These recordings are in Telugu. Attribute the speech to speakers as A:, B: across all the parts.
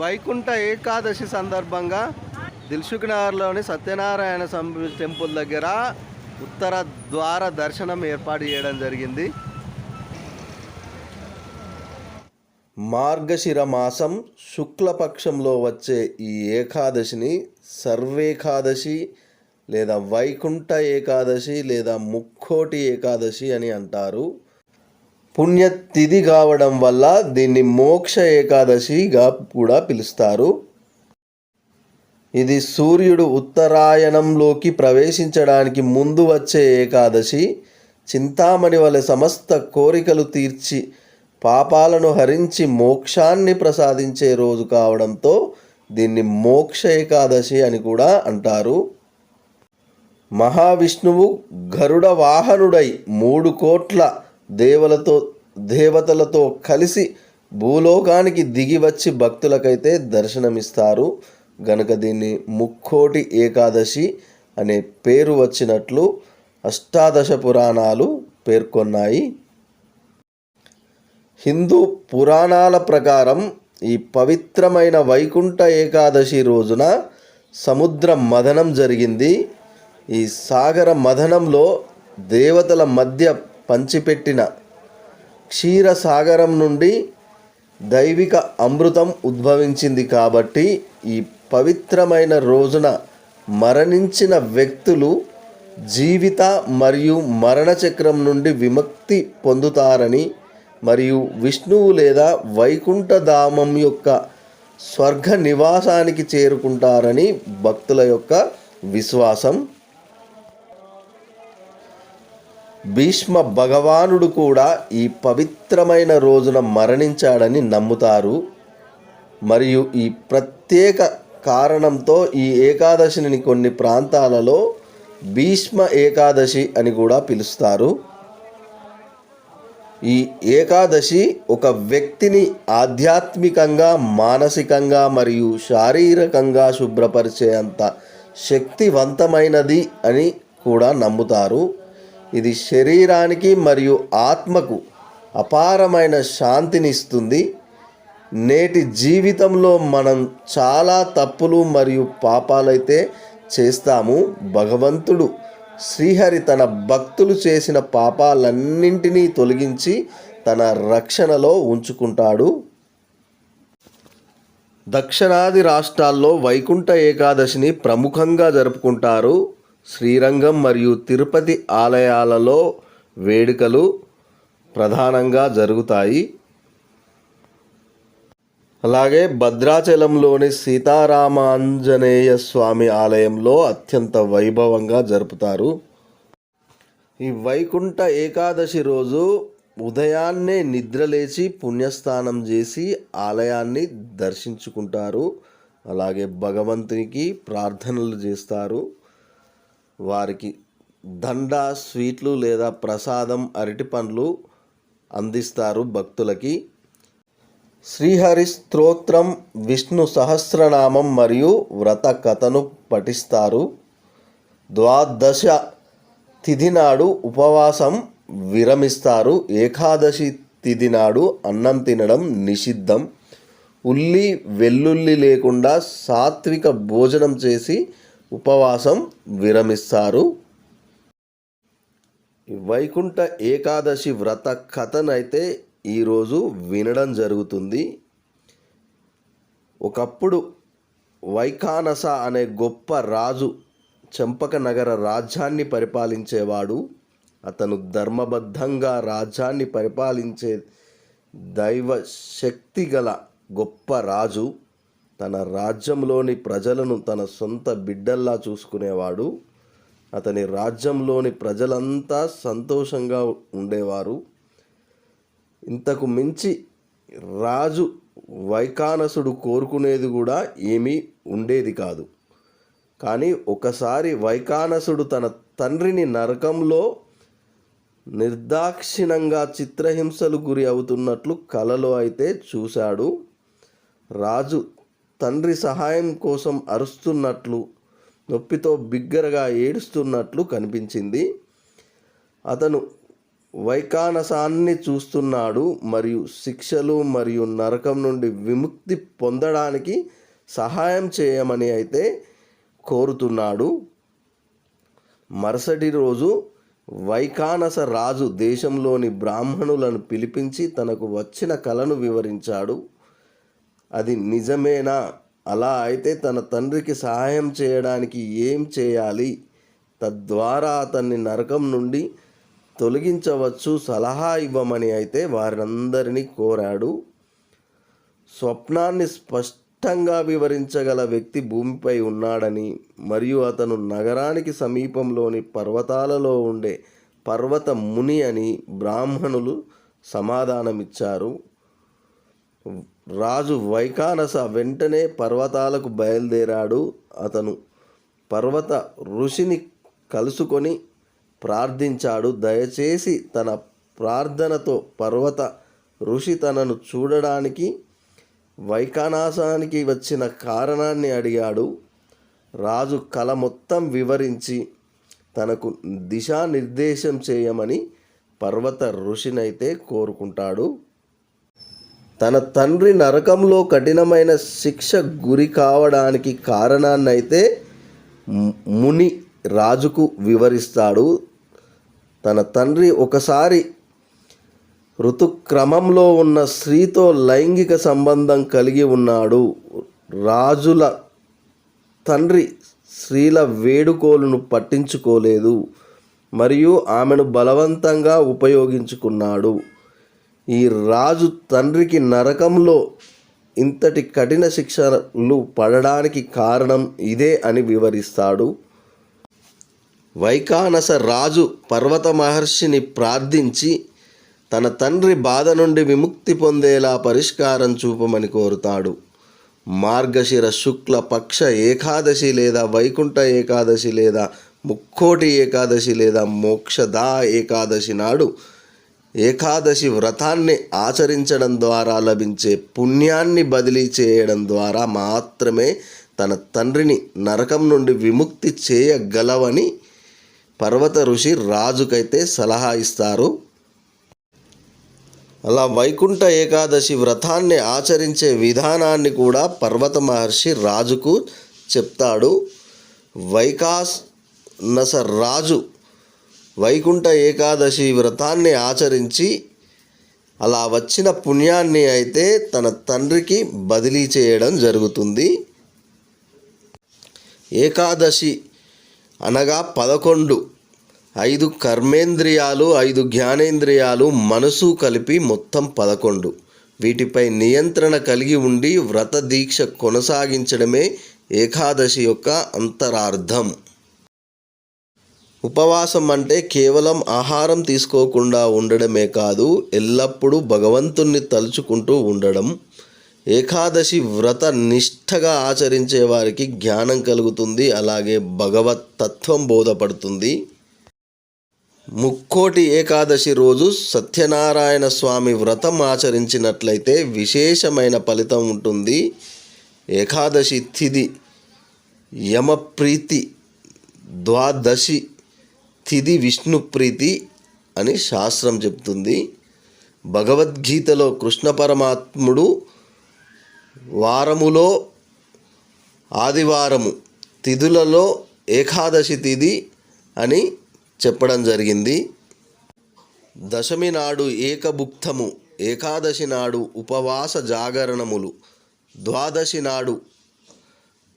A: వైకుంఠ ఏకాదశి సందర్భంగా దిల్సుఖ్ నగర్లోని సత్యనారాయణ స్వామి టెంపుల్ దగ్గర ఉత్తర ద్వార దర్శనం ఏర్పాటు చేయడం జరిగింది. మార్గశిర మాసం శుక్లపక్షంలో వచ్చే ఈ ఏకాదశిని సర్వేకాదశి లేదా వైకుంఠ ఏకాదశి లేదా ముక్కోటి ఏకాదశి అని అంటారు. పుణ్యతిథి కావడం వల్ల దీన్ని మోక్ష ఏకాదశిగా కూడా పిలుస్తారు. ఇది సూర్యుడు ఉత్తరాయణంలోకి ప్రవేశించడానికి ముందు వచ్చే ఏకాదశి. చింతామణి వలె సమస్త కోరికలు తీర్చి పాపాలను హరించి మోక్షాన్ని ప్రసాదించే రోజు కావడంతో దీన్ని మోక్ష ఏకాదశి అని కూడా అంటారు. మహావిష్ణువు గరుడ వాహనుడై మూడు కోట్ల దేవులతో దేవతలతో కలిసి భూలోకానికి దిగి వచ్చి భక్తులకైతే దర్శనమిస్తారు. గనక దీన్ని ముక్కోటి ఏకాదశి అనే పేరు వచ్చినట్లు అష్టాదశ పురాణాలు పేర్కొన్నాయి. హిందూ పురాణాల ప్రకారం ఈ పవిత్రమైన వైకుంఠ ఏకాదశి రోజున సముద్ర మథనం జరిగింది. ఈ సాగర మథనంలో దేవతల మధ్య పంచిపెట్టిన క్షీర సాగరం నుండి దైవిక అమృతం ఉద్భవించింది కాబట్టి ఈ పవిత్రమైన రోజున మరణించిన వ్యక్తులు జీవిత మరియు మరణ చక్రం నుండి విముక్తి పొందుతారని మరియు విష్ణువు లేదా వైకుంఠధామం యొక్క స్వర్గ నివాసానికి చేరుకుంటారని భక్తుల యొక్క విశ్వాసం. భీష్మ భగవానుడు కూడా ఈ పవిత్రమైన రోజున మరణించాడని నమ్ముతారు. మరియు ఈ ప్రత్యేక కారణంతో ఈ ఏకాదశిని కొన్ని ప్రాంతాలలో భీష్మ ఏకాదశి అని కూడా పిలుస్తారు. ఈ ఏకాదశి ఒక వ్యక్తిని ఆధ్యాత్మికంగా మానసికంగా మరియు శారీరకంగా శుభ్రపరిచే అంత శక్తివంతమైనది అని కూడా నమ్ముతారు. ఇది శరీరానికి మరియు ఆత్మకు అపారమైన శాంతిని ఇస్తుంది నేటి జీవితంలో మనం చాలా తప్పులు మరియు పాపాలైతే చేస్తాము. భగవంతుడు శ్రీహరి తన భక్తులు చేసిన పాపాలన్నింటినీ తొలగించి తన రక్షణలో ఉంచుకుంటాడు. దక్షిణాది రాష్ట్రాల్లో వైకుంఠ ఏకాదశిని ప్రముఖంగా జరుపుకుంటారు. శ్రీరంగం మరియు తిరుపతి ఆలయాలలో వేడుకలు ప్రధానంగా జరుగుతాయి. అలాగే భద్రాచలంలోని సీతారామాంజనేయ స్వామి ఆలయంలో అత్యంత వైభవంగా జరుపుతారు. ఈ వైకుంఠ ఏకాదశి రోజు ఉదయాన్నే నిద్రలేచి పుణ్యస్నానం చేసి ఆలయాన్ని దర్శించుకుంటారు. అలాగే భగవంతునికి ప్రార్థనలు చేస్తారు. వారికి దండ స్వీట్లు లేదా ప్రసాదం అరటి పండ్లు అందిస్తారు భక్తులకి. శ్రీహరి స్తోత్రం విష్ణు సహస్రనామం మరియు వ్రత కథను పఠిస్తారు. ద్వాదశ తిథి నాడు ఉపవాసం విరమిస్తారు. ఏకాదశి తిథి నాడు అన్నం తినడం నిషిద్ధం. ఉల్లి వెల్లుల్లి లేకుండా సాత్విక భోజనం చేసి ఉపవాసం విరమిస్తారు. వైకుంఠ ఏకాదశి వ్రత కథనైతే ఈరోజు వినడం జరుగుతుంది. ఒకప్పుడు వైఖానస అనే గొప్ప రాజు చంపక నగర రాజ్యాన్ని పరిపాలించేవాడు. అతను ధర్మబద్ధంగా రాజ్యాన్ని పరిపాలించే దైవ శక్తి గల గొప్ప రాజు. తన రాజ్యంలోని ప్రజలను తన సొంత బిడ్డల్లా చూసుకునేవాడు. అతని రాజ్యంలోని ప్రజలంతా సంతోషంగా ఉండేవారు. ఇంతకు మించి రాజు వైకానసుడు కోరుకునేది కూడా ఏమీ ఉండేది కాదు. కానీ ఒకసారి వైకానసుడు తన తండ్రిని నరకంలో నిర్దాక్షిణంగా చిత్రహింసలు గురి అవుతున్నట్లు కలలో అయితే చూశాడు. రాజు తండ్రి సహాయం కోసం అరుస్తున్నట్లు నొప్పితో బిగ్గరగా ఏడుస్తున్నట్లు కనిపించింది. అతను వైకానసాన్ని చూస్తున్నాడు మరియు శిక్షలు మరియు నరకం నుండి విముక్తి పొందడానికి సహాయం చేయమని అయితే కోరుతున్నాడు. మరుసటి రోజు వైకానస రాజు దేశంలోని బ్రాహ్మణులను పిలిపించి తనకు వచ్చిన కళను వివరించాడు. అది నిజమేనా? అలా అయితే తన తండ్రికి సహాయం చేయడానికి ఏం చేయాలి? తద్వారా అతన్ని నరకం నుండి తొలగించవచ్చు సలహా ఇవ్వమని అయితే వారందరినీ కోరాడు. స్వప్నాన్ని స్పష్టంగా వివరించగల వ్యక్తి భూమిపై ఉన్నాడని మరియు అతను నగరానికి సమీపంలోని పర్వతాలలో ఉండే పర్వత ముని అని బ్రాహ్మణులు సమాధానమిచ్చారు. రాజు వైకానస వెంటనే పర్వతాలకు బయలుదేరాడు. అతను పర్వత ఋషిని కలుసుకొని ప్రార్థించాడు. దయచేసి తన ప్రార్థనతో పర్వత ఋషి తనను చూడడానికి వైకానాసానికి వచ్చిన కారణాన్ని అడిగాడు. రాజు కల మొత్తం వివరించి తనకు దిశానిర్దేశం చేయమని పర్వత ఋషినైతే కోరుకుంటాడు. తన తండ్రి నరకంలో కఠినమైన శిక్ష గురి కావడానికి కారణాన్నైతే ముని రాజుకు వివరిస్తాడు. తన తండ్రి ఒకసారి ఋతుక్రమంలో ఉన్న స్త్రీతో లైంగిక సంబంధం కలిగి ఉన్నాడు. రాజుల తండ్రి స్త్రీల వేడుకోలును పట్టించుకోలేదు. మరియు ఆమెను బలవంతంగా ఉపయోగించుకున్నాడు. ఈ రాజు తండ్రికి నరకంలో ఇంతటి కఠిన శిక్షలు పడడానికి కారణం ఇదే అని వివరిస్తాడు. వైకానస రాజు పర్వత మహర్షిని ప్రార్థించి తన తండ్రి బాధ నుండి విముక్తి పొందేలా పరిష్కారం చూపమని కోరుతాడు. మార్గశిర శుక్ల పక్ష ఏకాదశి లేదా వైకుంఠ ఏకాదశి లేదా ముక్కోటి ఏకాదశి లేదా మోక్షదా ఏకాదశి నాడు ఏకాదశి వ్రతాన్ని ఆచరించడం ద్వారా లభించే పుణ్యాన్ని బదిలీ చేయడం ద్వారా మాత్రమే తన తండ్రిని నరకం నుండి విముక్తి చేయగలవని పర్వత ఋషి రాజుకైతే సలహా ఇస్తారు. అలా వైకుంఠ ఏకాదశి వ్రతాన్ని ఆచరించే విధానాన్ని కూడా పర్వత మహర్షి రాజుకు చెప్తాడు. వైకానస రాజు వైకుంఠ ఏకాదశి వ్రతాన్ని ఆచరించి అలా వచ్చిన పుణ్యాన్ని అయితే తన తండ్రికి బదిలీ చేయడం జరుగుతుంది. ఏకాదశి అనగా పదకొండు. ఐదు కర్మేంద్రియాలు ఐదు జ్ఞానేంద్రియాలు మనసు కలిపి మొత్తం పదకొండు. వీటిపై నియంత్రణ కలిగి ఉండి వ్రత దీక్ష కొనసాగించడమే ఏకాదశి యొక్క అంతరార్థం. ఉపవాసం అంటే కేవలం ఆహారం తీసుకోకుండా ఉండడమే కాదు ఎల్లప్పుడూ భగవంతుణ్ణి తలుచుకుంటూ ఉండడం. ఏకాదశి వ్రత నిష్ఠగా ఆచరించే వారికి జ్ఞానం కలుగుతుంది అలాగే భగవత్ తత్వం బోధపడుతుంది. ముక్కోటి ఏకాదశి రోజు సత్యనారాయణ స్వామి వ్రతం ఆచరించినట్లయితే విశేషమైన ఫలితం ఉంటుంది. ఏకాదశి తిథి యమప్రీతి ద్వాదశి తిథి విష్ణుప్రీతి అని శాస్త్రం చెప్తుంది. భగవద్గీతలో కృష్ణ పరమాత్ముడు వారములో ఆదివారము తిథులలో ఏకాదశి తిథి అని చెప్పడం జరిగింది. దశమి నాడు ఏకభుక్తము ఏకాదశి నాడు ఉపవాస జాగరణములు ద్వాదశి నాడు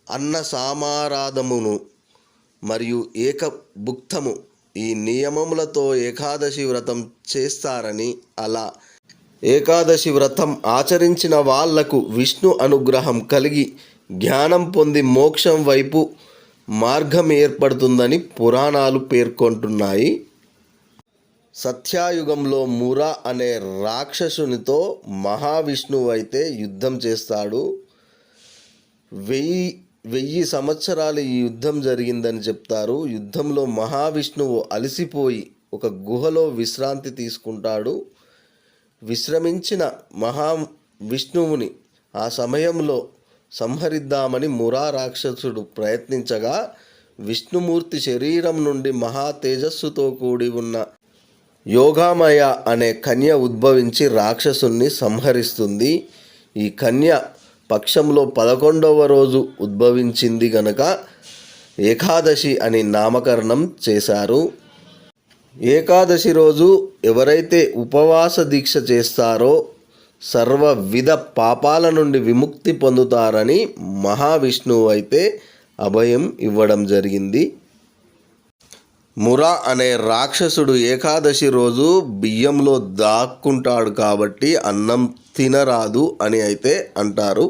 A: అన్న సామారాధమును మరియు ఏకభుక్తము ఈ నియమములతో ఏకాదశి వ్రతం చేస్తారని అలా. ఏకాదశి వ్రతం ఆచరించిన వాళ్ళకు విష్ణు అనుగ్రహం కలిగి జ్ఞానం పొంది మోక్షం వైపు మార్గం ఏర్పడుతుందని పురాణాలు పేర్కొంటున్నాయి. సత్యాయుగంలో మురా అనే రాక్షసునితో మహావిష్ణువు అయితే యుద్ధం చేస్తాడు. వెయ్యి వెయ్యి సంవత్సరాలు ఈ యుద్ధం జరిగిందని చెప్తారు. యుద్ధంలో మహావిష్ణువు అలసిపోయి ఒక గుహలో విశ్రాంతి తీసుకుంటాడు. విశ్రమించిన మహా విష్ణువుని ఆ సమయంలో సంహరిద్దామని మురా రాక్షసుడు ప్రయత్నించగా విష్ణుమూర్తి శరీరం నుండి మహా తేజస్సుతో కూడి ఉన్న యోగామయ అనే కన్య ఉద్భవించి రాక్షసుని సంహరిస్తుంది. ఈ కన్య పక్షంలో పదకొండవ రోజు ఉద్భవించింది గనక ఏకాదశి అని నామకరణం చేశారు. ఏకాదశి రోజు ఎవరైతే ఉపవాస దీక్ష చేస్తారో సర్వ విధ పాపాల నుండి విముక్తి పొందుతారని మహావిష్ణువు అయితే అభయం ఇవ్వడం జరిగింది. మురా అనే రాక్షసుడు ఏకాదశి రోజు బియ్యంలో దాక్కుంటాడు కాబట్టి అన్నం తినరాదు అని అయితే అంటారు.